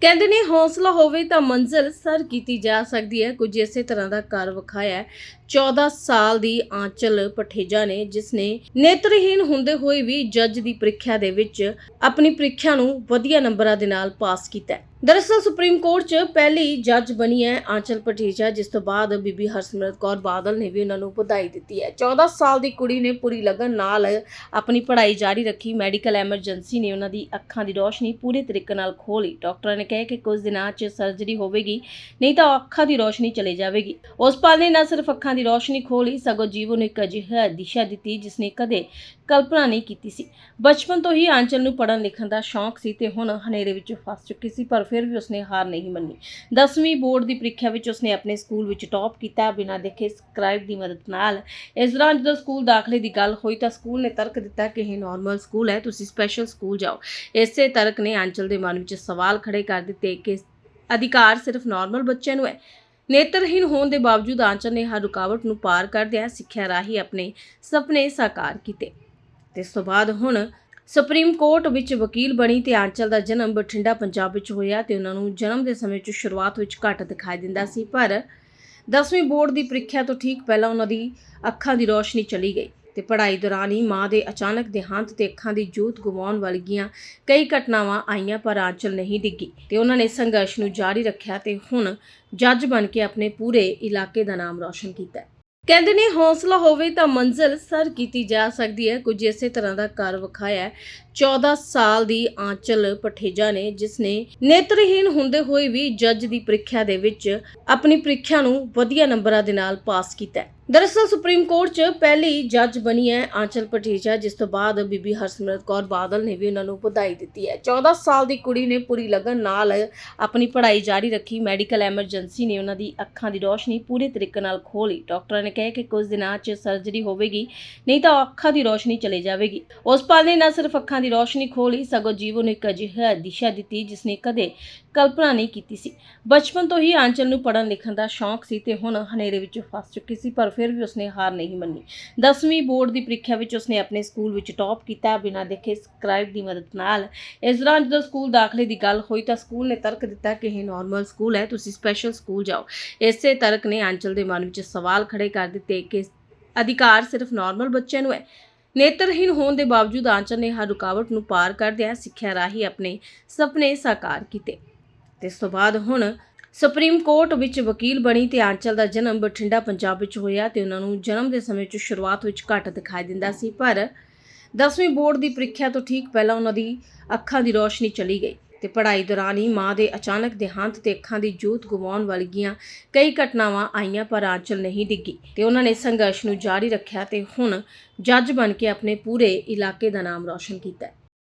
ਕਹਿੰਦੇ ਨੇ ਹੌਸਲਾ ਹੋਵੇ ਤਾਂ ਮੰਜ਼ਿਲ ਸਰ ਕੀਤੀ ਜਾ ਸਕਦੀ ਹੈ। ਕੁਝ ਇਸੇ ਤਰ੍ਹਾਂ ਦਾ ਕਰ ਵਿਖਾਇਆ ਹੈ। 14 ਸਾਲ ਦੀ ਆਂਚਲ ਪਠੇਜਾ ਨੇ, ਜਿਸ ਨੇ ਨੇਤਰਹੀਣ ਹੁੰਦੇ ਹੋਏ ਵੀ ਜੱਜ ਦੀ ਪ੍ਰੀਖਿਆ ਦੇ ਵਿੱਚ ਆਪਣੀ ਪ੍ਰੀਖਿਆ ਨੂੰ ਵਧੀਆ ਨੰਬਰਾਂ ਦੇ ਨਾਲ ਪਾਸ ਕੀਤਾ ਦਰਅਸਲ ਸੁਪਰੀਮ ਕੋਰਟ 'ਚ ਪਹਿਲੀ ਜੱਜ ਬਣੀ ਹੈ ਆਂਚਲ ਪਠੇਜਾ ਜਿਸ ਤੋਂ ਬਾਅਦ ਬੀਬੀ ਹਰਸਿਮਰਤ ਕੌਰ ਬਾਦਲ ਨੇ ਵੀ ਉਹਨਾਂ ਨੂੰ ਵਧਾਈ ਦਿੱਤੀ ਹੈ। 14 ਸਾਲ ਦੀ ਕੁੜੀ ਨੇ ਪੂਰੀ ਲਗਨ ਨਾਲ ਆਪਣੀ ਪੜ੍ਹਾਈ ਜਾਰੀ ਰੱਖੀ। ਮੈਡੀਕਲ ਐਮਰਜੈਂਸੀ ਨੇ ਉਹਨਾਂ ਦੀ ਅੱਖਾਂ ਦੀ ਰੋਸ਼ਨੀ ਪੂਰੇ ਤਰੀਕੇ ਨਾਲ ਖੋਲੀ ਡਾਕਟਰਾਂ ਨੇ ਕਿਹਾ ਕਿ ਕੁਝ ਦਿਨਾਂ 'ਚ ਸਰਜਰੀ ਹੋਵੇਗੀ, ਨਹੀਂ ਤਾਂ ਅੱਖਾਂ ਦੀ ਰੋਸ਼ਨੀ ਚਲੀ ਜਾਵੇਗੀ। ਉਸ ਪਾਲ ਨੇ ਨਾ ਸਿਰਫ ਅੱਖਾਂ ਦੀ ਰੋਸ਼ਨੀ ਖੋਲੀ ਸਗੋਂ ਜੀਵਨ ਨੂੰ ਇੱਕ ਅਜਿਹਾ ਦਿਸ਼ਾ ਦਿੱਤੀ, ਜਿਸ ਨੇ ਕਦੇ ਕਲਪਨਾ ਨਹੀਂ ਕੀਤੀ ਸੀ। ਬਚਪਨ ਤੋਂ ਹੀ ਆਂਚਲ ਨੂੰ ਪੜ੍ਹਨ ਲਿਖਣ ਦਾ ਸ਼ੌਂਕ ਸੀ ਤੇ ਹੁਣ ਹਨੇਰੇ ਵਿੱਚ ਫਸ ਚੁੱਕੀ ਸੀ, ਪਰ ਫਿਰ ਵੀ ਉਸਨੇ ਹਾਰ ਨਹੀਂ ਮੰਨੀ। 10ਵੀਂ ਬੋਰਡ ਦੀ ਪ੍ਰੀਖਿਆ ਵਿੱਚ ਉਸਨੇ ਆਪਣੇ ਸਕੂਲ ਵਿੱਚ ਟੌਪ ਕੀਤਾ ਬਿਨਾਂ ਦੇਖੇ ਸਕ੍ਰਾਈਬ ਦੀ ਮਦਦ ਨਾਲ। ਇਸ ਦੌਰਾਨ ਜਦੋਂ ਸਕੂਲ ਦਾਖਲੇ ਦੀ ਗੱਲ ਹੋਈ ਤਾਂ ਸਕੂਲ ਨੇ ਤਰਕ ਦਿੱਤਾ ਕਿ ਇਹ ਨਾਰਮਲ ਸਕੂਲ ਹੈ, ਤੁਸੀਂ ਸਪੈਸ਼ਲ ਸਕੂਲ ਜਾਓ। ਇਸੇ ਤਰਕ ਨੇ ਆਂਚਲ ਦੇ ਮਨ ਵਿੱਚ ਸਵਾਲ ਖੜੇ ਕਰ ਦਿੱਤੇ ਕਿ ਅਧਿਕਾਰ ਸਿਰਫ ਨਾਰਮਲ ਬੱਚਿਆਂ ਨੂੰ ਹੈ। ਨੇਤਰਹੀਣ ਹੋਣ ਦੇ ਬਾਵਜੂਦ ਆਂਚਲ ਨੇ ਹਰ ਰੁਕਾਵਟ ਨੂੰ ਪਾਰ ਕਰਦਿਆਂ ਸਿੱਖਿਆ ਰਾਹੀਂ ਆਪਣੇ ਸੁਪਨੇ ਸਾਕਾਰ ਕੀਤੇ। ਤੇ ਇਸ ਤੋਂ ਬਾਅਦ ਹੁਣ ਸੁਪਰੀਮ ਕੋਰਟ ਵਿੱਚ ਵਕੀਲ ਬਣੀ ਤੇ ਆਂਚਲ ਦਾ ਜਨਮ ਬਠਿੰਡਾ, ਪੰਜਾਬ ਵਿੱਚ ਹੋਇਆ ਤੇ ਉਹਨਾਂ ਨੂੰ ਜਨਮ ਦੇ ਸਮੇਂ 'ਚ ਸ਼ੁਰੂਆਤ ਵਿੱਚ ਘੱਟ ਦਿਖਾਈ ਦਿੰਦਾ ਸੀ, ਪਰ 10ਵੀਂ ਬੋਰਡ ਦੀ ਪ੍ਰੀਖਿਆ ਤੋਂ ਠੀਕ ਪਹਿਲਾਂ ਉਹਨਾਂ ਦੀ ਅੱਖਾਂ ਦੀ ਰੋਸ਼ਨੀ ਚਲੀ ਗਈ ਤੇ ਪੜ੍ਹਾਈ ਦੌਰਾਨ ਹੀ ਮਾਂ ਦੇ ਅਚਾਨਕ ਦੇਹਾਂਤ ਤੇ ਅੱਖਾਂ ਦੀ ਜੋਤ ਗਵਾਉਣ ਵਰਗੀਆਂ ਕਈ ਘਟਨਾਵਾਂ ਆਈਆਂ, ਪਰ ਆਂਚਲ ਨਹੀਂ ਡਿੱਗੀ ਤੇ ਉਹਨਾਂ ਨੇ ਸੰਘਰਸ਼ ਨੂੰ ਜਾਰੀ ਰੱਖਿਆ ਤੇ ਹੁਣ ਜੱਜ ਬਣ ਕੇ ਆਪਣੇ ਪੂਰੇ ਇਲਾਕੇ ਦਾ ਨਾਮ ਰੌਸ਼ਨ ਕੀਤਾ ਕਹਿੰਦੇ ਨੇ ਹੌਸਲਾ ਹੋਵੇ ਤਾਂ ਮੰਜ਼ਿਲ ਸਰ ਕੀਤੀ ਜਾ ਸਕਦੀ ਹੈ। ਕੁਝ ਇਸੇ ਤਰ੍ਹਾਂ ਦਾ ਕਰ ਵਿਖਾਇਆ 14 ਸਾਲ ਦੀ ਆਂਚਲ ਪਠੇਜਾ ਨੇ, ਜਿਸ ਨੇ ਨੇਤਰਹੀਣ ਹੁੰਦੇ ਹੋਏ ਵੀ ਜੱਜ ਦੀ ਪ੍ਰੀਖਿਆ ਦੇ ਵਿੱਚ ਆਪਣੀ ਪ੍ਰੀਖਿਆ ਨੂੰ ਵਧੀਆ ਨੰਬਰਾਂ ਦੇ ਨਾਲ ਪਾਸ ਕੀਤਾ ਹੈ। ਦਰਅਸਲ ਸੁਪਰੀਮ ਕੋਰਟ 'ਚ ਪਹਿਲੀ ਜੱਜ ਬਣੀ ਹੈ ਆਂਚਲ ਪਠੇਜਾ ਜਿਸ ਤੋਂ ਬਾਅਦ ਬੀਬੀ ਹਰਸਿਮਰਤ ਕੌਰ ਬਾਦਲ ਨੇ ਵੀ ਉਹਨਾਂ ਨੂੰ ਵਧਾਈ ਦਿੱਤੀ ਹੈ। 14 ਸਾਲ ਦੀ ਕੁੜੀ ਨੇ ਪੂਰੀ ਲਗਨ ਨਾਲ ਆਪਣੀ ਪੜ੍ਹਾਈ ਜਾਰੀ ਰੱਖੀ। ਮੈਡੀਕਲ ਐਮਰਜੈਂਸੀ ਨੇ ਉਹਨਾਂ ਦੀ ਅੱਖਾਂ ਦੀ ਰੋਸ਼ਨੀ ਪੂਰੇ ਤਰੀਕੇ ਨਾਲ ਖੋਲੀ ਡਾਕਟਰਾਂ ਨੇ ਕਿਹਾ ਕਿ ਕੁਝ ਦਿਨਾਂ 'ਚ ਸਰਜਰੀ ਹੋਵੇਗੀ, ਨਹੀਂ ਤਾਂ ਅੱਖਾਂ ਦੀ ਰੋਸ਼ਨੀ ਚਲੀ ਜਾਵੇਗੀ। ਉਸ ਪਲ ਨੇ ਨਾ ਸਿਰਫ ਅੱਖਾਂ ਦੀ ਰੋਸ਼ਨੀ ਖੋਲੀ ਸਗੋਂ ਜੀਵਨ ਨੂੰ ਇੱਕ ਅਜਿਹਾ ਦਿਸ਼ਾ ਦਿੱਤੀ ਜਿਸ ਨੇ ਕਦੇ ਕਲਪਨਾ ਨਹੀਂ ਕੀਤੀ ਸੀ। ਬਚਪਨ ਤੋਂ ਹੀ ਆਂਚਲ ਨੂੰ ਪੜ੍ਹਨ ਲਿਖਣ ਦਾ ਸ਼ੌਂਕ ਸੀ ਤੇ ਹੁਣ ਹਨੇਰੇ ਵਿੱਚ ਫਸ ਚੁੱਕੀ ਸੀ, ਪਰ ਫਿਰ ਵੀ ਉਸਨੇ ਹਾਰ ਨਹੀਂ ਮੰਨੀ। 10ਵੀਂ ਬੋਰਡ ਦੀ ਪ੍ਰੀਖਿਆ ਵਿੱਚ ਉਸਨੇ ਆਪਣੇ ਸਕੂਲ ਵਿੱਚ ਟੌਪ ਕੀਤਾ। ਬਿਨਾਂ ਦੇਖੇ ਸਕ੍ਰਾਈਬ ਦੀ ਮਦਦ ਨਾਲ ਇਸ ਦੌਰਾਨ ਜਦੋਂ ਸਕੂਲ ਦਾਖਲੇ ਦੀ ਗੱਲ ਹੋਈ ਤਾਂ ਸਕੂਲ ਨੇ ਤਰਕ ਦਿੱਤਾ ਕਿ ਇਹ ਨਾਰਮਲ ਸਕੂਲ ਹੈ, ਤੁਸੀਂ ਸਪੈਸ਼ਲ ਸਕੂਲ ਜਾਓ। ਇਸੇ ਤਰਕ ਨੇ ਆਂਚਲ ਦੇ ਮਨ ਵਿੱਚ ਸਵਾਲ ਖੜੇ ਕਰ ਦਿੱਤੇ ਕਿ ਅਧਿਕਾਰ ਸਿਰਫ ਨਾਰਮਲ ਬੱਚਿਆਂ ਨੂੰ ਹੈ। ਨੇਤਰਹੀਣ ਹੋਣ ਦੇ ਬਾਵਜੂਦ ਆਂਚਲ ਨੇ ਹਰ ਰੁਕਾਵਟ ਨੂੰ ਪਾਰ ਕਰਦਿਆਂ ਸਿੱਖਿਆ ਰਾਹੀਂ ਆਪਣੇ ਸੁਪਨੇ ਸਾਕਾਰ ਕੀਤੇ। ਤੇ ਇਸ ਤੋਂ ਬਾਅਦ ਹੁਣ ਸੁਪਰੀਮ ਕੋਰਟ ਵਿੱਚ ਵਕੀਲ ਬਣੀ ਤੇ ਆਂਚਲ ਦਾ ਜਨਮ ਬਠਿੰਡਾ, ਪੰਜਾਬ ਵਿੱਚ ਹੋਇਆ ਤੇ ਉਹਨਾਂ ਨੂੰ ਜਨਮ ਦੇ ਸਮੇਂ 'ਚ ਸ਼ੁਰੂਆਤ ਵਿੱਚ ਘੱਟ ਦਿਖਾਈ ਦਿੰਦਾ ਸੀ, ਪਰ 10ਵੀਂ ਬੋਰਡ ਦੀ ਪ੍ਰੀਖਿਆ ਤੋਂ ਠੀਕ ਪਹਿਲਾਂ ਉਹਨਾਂ ਦੀ ਅੱਖਾਂ ਦੀ ਰੋਸ਼ਨੀ ਚਲੀ ਗਈ। ਤੇ ਪੜ੍ਹਾਈ ਦੌਰਾਨ ਹੀ ਮਾਂ ਦੇ ਅਚਾਨਕ ਦੇਹਾਂਤ ਤੇ ਅੱਖਾਂ ਦੀ ਜੋਤ ਗਵਾਉਣ ਵਾਲੀਆਂ ਕਈ ਘਟਨਾਵਾਂ ਆਈਆਂ ਪਰ ਆਂਚਲ ਨਹੀਂ ਡਿੱਗੀ ਤੇ ਉਹਨਾਂ ਨੇ ਸੰਘਰਸ਼ ਨੂੰ ਜਾਰੀ ਰੱਖਿਆ ਤੇ ਹੁਣ ਜੱਜ ਬਣ ਕੇ ਆਪਣੇ ਪੂਰੇ ਇਲਾਕੇ ਦਾ ਨਾਮ ਰੌਸ਼ਨ ਕੀਤਾ